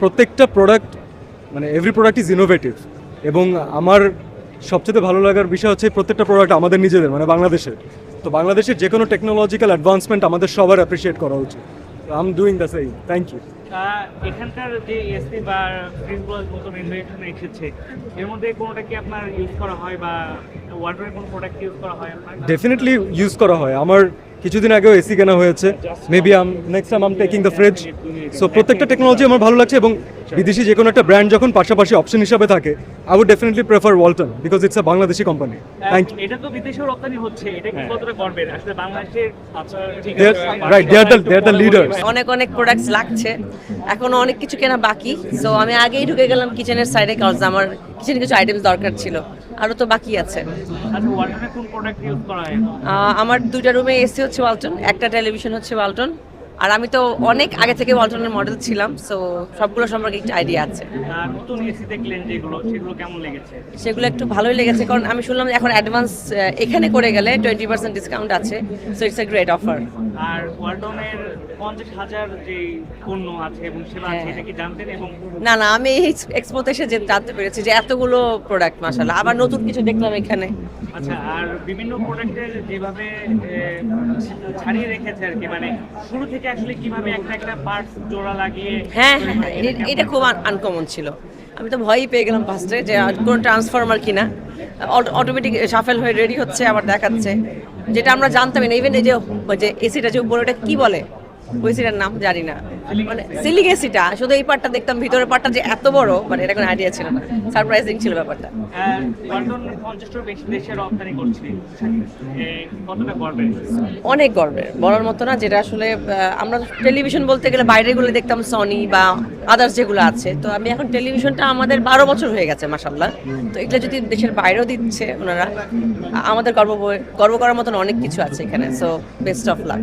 প্রত্যেকটা প্রোডাক্ট মানে every product is innovative এবং আমার সবচেয়ে ভালো লাগার বিষয় হচ্ছে প্রত্যেকটা প্রোডাক্ট আমাদের নিজেদের মানে বাংলাদেশের। তো বাংলাদেশের যে কোনো টেকনোলজিক্যাল অ্যাডভান্সমেন্ট আমাদের সবার অ্যাপ্রিসিয়েট করা উচিত। I am doing the same thank you এখানকার যে এসি বা ফ্রিজগুলো নতুন ইনোভেশন এসেছে এর মধ্যে কোনোটা কি আপনার ইউজ করা হয় বা ওয়াটারের কোনো প্রোডাক্ট ইউজ করা হয় ডেফিনেটলি ইউজ করা হয়। আমার কিছুদিন আগেও এসি কেনা হয়েছে। Maybe I'm next time I'm taking the fridge so প্রত্যেকটা টেকনোলজি আমার ভালো লাগছে এবং বিদেশি যে কোনো একটা ব্র্যান্ড যখন পাশাপাশি অপশন হিসাবে থাকে I would definitely prefer Walton because it's a Bangladeshi company thank you এটা তো বিদেশেও রপ্তানি হচ্ছে এটা কি কতটা গর্বের আসলে বাংলাদেশের আচ্ছা ঠিক right they are the they are the leaders অনেক অনেক প্রোডাক্টস লাগছে এখনও অনেক কিছু কেনা বাকি। সো আমি আগেই ঢুকে গেলাম কিচেনের সাইডে কারণ আমার কিচেনে কিছু আইটেমস দরকার ছিল। আরও তো বাকি আছে। আচ্ছা আমার দুইটা রুমে এসি হচ্ছে ওয়ালটন একটা টেলিভিশন হচ্ছে ওয়ালটন আর আমি তো অনেক আগে থেকে ওয়ালটনের মডেল ছিলাম সো সবগুলো সম্পর্কে একটু আইডিয়া আছে। নতুন এসি দেখলেন যেগুলো সেগুলো কেমন লেগেছে? সেগুলো একটু ভালোই লেগেছে কারণ আমি শুনলাম এখন অ্যাডভান্স এখানে করে গেলে টোয়েন্টি পার্সেন্ট ডিসকাউন্ট আছে so it's a great offer আর ওয়ালটনের পঞ্চাশ হাজার যে পণ্য আছে এবং সেবা আছে হ্যাঁ। এটা কি জানতেন এবং না না আমি এই এক্সপোতে এসে যে- জানতে পেরেছি যে এতগুলো প্রোডাক্ট মাসাল্লাহ আবার নতুন কিছু দেখলাম এখানে। আচ্ছা আর বিভিন্ন প্রোডাক্টের যেভাবে ছাড়িয়ে রেখেছে আর কি মানে শুরু থেকে আসলে কীভাবে একটা একটা পার্টস জোড়া লাগিয়ে হ্যাঁ হ্যাঁ হ্যাঁ, এটা খুব আনকমন ছিল। আমি তো ভয়ই পেয়ে গেলাম ফার্স্টে যে কোনো ট্রান্সফরমার কিনা। অটোমেটিক সাফেল হয়ে রেডি হচ্ছে আবার দেখাচ্ছে। যেটা আমরা জানতাম না ইভেন এই যে এসিটা যে উপরে ওটা কি বলে? ওই এসিটার নাম জানি না। মানে সিলিং এসিটা শুধু এই পার্টটা দেখতাম, ভিতরের পার্টটা যে এত বড় মানে এটা কোনো আইডিয়া ছিল না। সারপ্রাইজিং ছিল ব্যাপারটা। অনেক গর্বের, বলার মতো না যেটা আসলে আমরা টেলিভিশন বলতে গেলে বাইরেগুলো দেখতাম সনি বা আদার্স যেগুলো আছে। তো আমি এখন টেলিভিশনটা আমাদের বারো বছর হয়ে গেছে মাসাল্লাহ তো এগুলো যদি দেশের বাইরেও দিচ্ছে ওনারা, আমাদের গর্ব গর্ব করার মতন অনেক কিছু আছে এখানে so best of luck